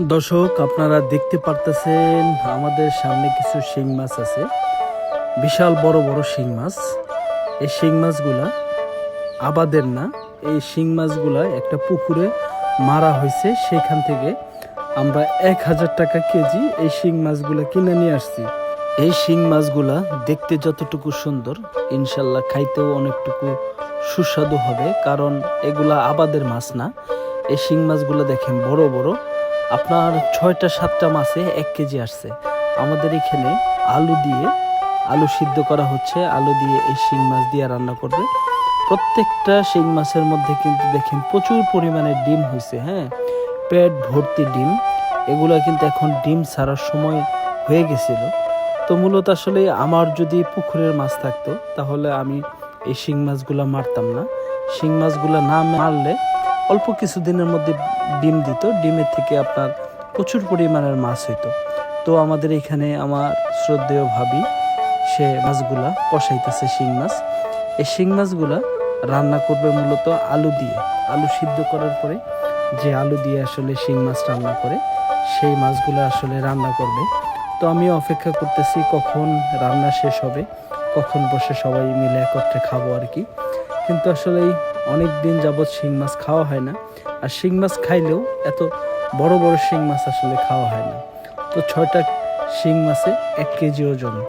দর্শক, আপনারা দেখতে পারতেছেন আমাদের সামনে কিছু শিং মাছ আছে। বিশাল বড় বড় শিং মাছ। এই শিং মাছগুলা আবাদের না, এই শিং মাছগুলা একটা পুকুরে মারা হয়েছে। সেখান থেকে আমরা এক হাজার টাকা কেজি এই শিং মাছগুলা কিনে নিয়ে আসছি। এই শিং মাছগুলা দেখতে যতটুকু সুন্দর, ইনশাল্লাহ খাইতেও অনেকটুকু সুস্বাদু হবে। কারণ এগুলা আবাদের মাছ না। এই শিং মাছগুলো দেখেন বড় বড়। আপনার ছয়টা সাতটা মাছে এক কেজি আসছে। আমাদের এখানে আলু দিয়ে আলু সিদ্ধ করা হচ্ছে। আলু দিয়ে এই শিং মাছ দিয়ে রান্না করবে। প্রত্যেকটা শিং মাছের মধ্যে কিন্তু দেখেন প্রচুর পরিমাণে ডিম হয়েছে হ্যাঁ? পেট ভর্তি ডিম। এগুলা কিন্তু এখন ডিম ছাড়ার সময় হয়ে গেছিল। তো মূলত আসলে আমার যদি পুকুরের মাছ থাকতো, তাহলে আমি এই শিং মাছগুলা মারতাম না। শিং মাছগুলো না মারলে অল্প কিছু দিনের মধ্যে ডিম দিত। ডিমের থেকে আপনার প্রচুর পরিমাণের মাছ হইতো। তো আমাদের এখানে আমার শ্রদ্ধেয় ভাবি, সে মাছগুলা কষাইতেছে শিং মাছ। এই শিং মাছগুলা রান্না করবে মূলত আলু দিয়ে। আলু সিদ্ধ করার পরে যে আলু দিয়ে আসলে শিং মাছ রান্না করে, সেই মাছগুলো আসলে রান্না করবে। তো আমি অপেক্ষা করতেছি কখন রান্না শেষ হবে, কখন বসে সবাই মিলে একত্রে খাব আর কি। কিন্তু আসলে অনেক দিন যাবৎ শিং মাছ খাওয়া হয় না। আর শিং মাছ খাইলেও এত বড় বড় শিং মাছ আসলে খাওয়া হয় না। তো ছয়টা শিং মাছে এক কেজি ওজন।